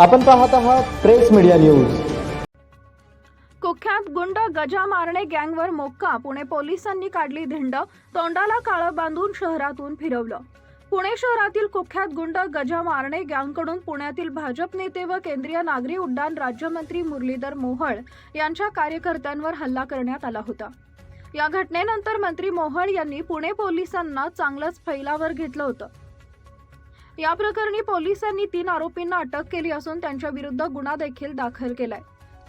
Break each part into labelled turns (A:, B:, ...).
A: आपण पाहत आहात प्रेस मीडिया न्यूज.
B: कुख्यात गुंड गजा मारणे गँगवर मोक्का. पुणे पोलिसांनी काढली धिंड. तोंडाला काळं बांधून शहरातून फिरवलं. पुणे शहरातील कुख्यात गुंड गजा मारणे गँगकडून पुण्यातील भाजप नेते व केंद्रीय नागरी उड्डाण राज्यमंत्री मुरलीधर मोहोळ यांच्या कार्यकर्त्यांवर हल्ला करण्यात आला होता. या घटनेनंतर मंत्री मोहोळ यांनी पुणे पोलिसांना चांगलंच फैलावर घेतलं होतं. या प्रकरणी पोलिसांनी तीन आरोपींना अटक केली असून त्यांच्या विरुद्ध गुन्हा देखील दाखल केलाय.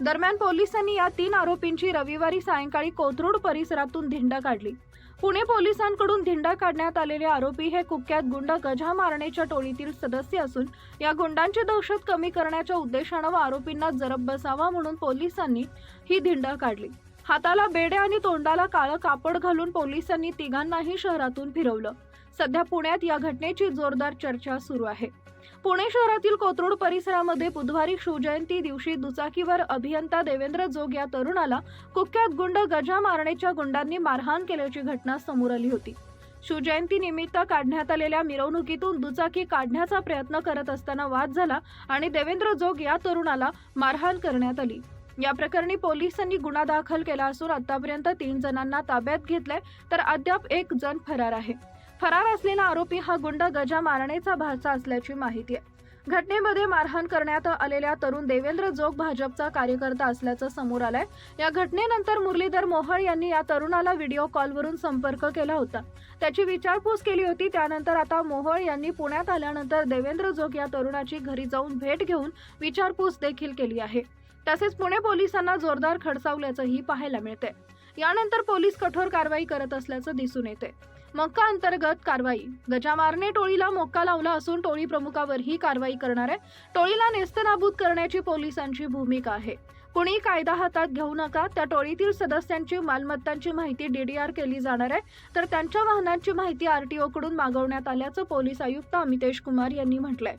B: दरम्यान पोलिसांनी या तीन आरोपींची रविवारी सायंकाळी कोथरूड परिसरातून धिंड काढली. पुणे पोलिसांकडून धिंड काढण्यात आलेले आरोपी हे कुख्यात गुंड गजा मारण्याच्या टोळीतील सदस्य असून या गुंडांची दहशत कमी करण्याच्या उद्देशानं व आरोपींना जरब बसावा म्हणून पोलिसांनी ही धिंड काढली. हाताला बेडे आणि तोंडाला काळं कापड घालून पोलिसांनी तिघांनाही शहरातून फिरवलं. सध्या पुण्यात या घटनेची जोरदार चर्चा सुरू आहे. पुणे शहरातील कोथरूड परिसरामध्ये बुधवारी शिवजयंती दिवशी दुचाकीवर अभियंता देवेंद्र जोग या तरुणाला कुख्यात गुंड गजा मारण्याच्या गुंडांनी मारहाण केल्याची घटना समोर आली होती. शिवजयंती निमित्त काढण्यात आलेल्या मिरवणुकीतून दुचाकी काढण्याचा प्रयत्न करत असताना वाद झाला आणि देवेंद्र जोग या तरुणाला मारहाण करण्यात आली. या प्रकरणी पोलिसांनी गुन्हा दाखल केला असून आतापर्यंत तीन जणांना ताब्यात घेतलंय तर अद्याप एक जण फरार आहे. फरार असलेला आरोपी हा गुंड गजा मारणेचा भाचा असल्याची माहिती आहे. घटनेमध्ये मारहाण करण्यात आलेल्या तरुण देवेंद्र जोग भाजपचा कार्यकर्ता असल्याचं समोर आलंय. या घटनेनंतर मुरलीधर मोहळ यांनी या तरुणाला व्हिडिओ कॉलवरून संपर्क केला होता. त्याची विचारपूस केली होती. त्यानंतर आता मोहळ यांनी पुण्यात आल्यानंतर देवेंद्र जोग या तरुणाची घरी जाऊन भेट घेऊन विचारपूस देखील केली आहे. तसेच पुणे पोलिसांना जोरदार खडसावल्याचंही पाहायला मिळते यानंतर पोलीस कठोर कारवाई करत असल्याचं दिसून येते मक्का अंतर्गत कारवाई. गजामारने टोळीला मोक्का लावला असून टोळी प्रमुखावरही कारवाई करणार आहे. टोळीला नेस्तनाबूत करण्याची पोलिसांची भूमिका आहे. कुणी कायदा हातात घेऊ नका त्या टोळीतील सदस्यांची मालमत्तांची माहिती डीडीआर केली जाणार आहे. तर त्यांच्या वाहनांची माहिती आरटीओ कडून मागवण्यात आल्याचं पोलीस आयुक्त अमितेश कुमार यांनी म्हटलंय.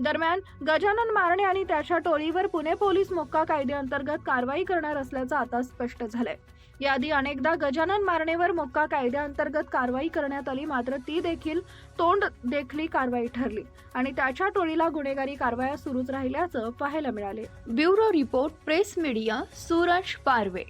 B: दरम्यान गजानन मारणे आणि त्याच्या टोळीवर पुणे पोलीस मोक्का कायद्याअंतर्गत कारवाई करणार असल्याचं आता स्पष्ट झालंय. याआधी अनेकदा गजानन मारणेवर मोक्का कायद्याअंतर्गत कारवाई करण्यात आली मात्र ती देखील तोंड देखली कारवाई ठरली आणि त्याच्या टोळीला गुन्हेगारी कारवाया सुरूच राहिल्याचं पाहायला मिळाले.
C: Bureau report press media Suraj Parve.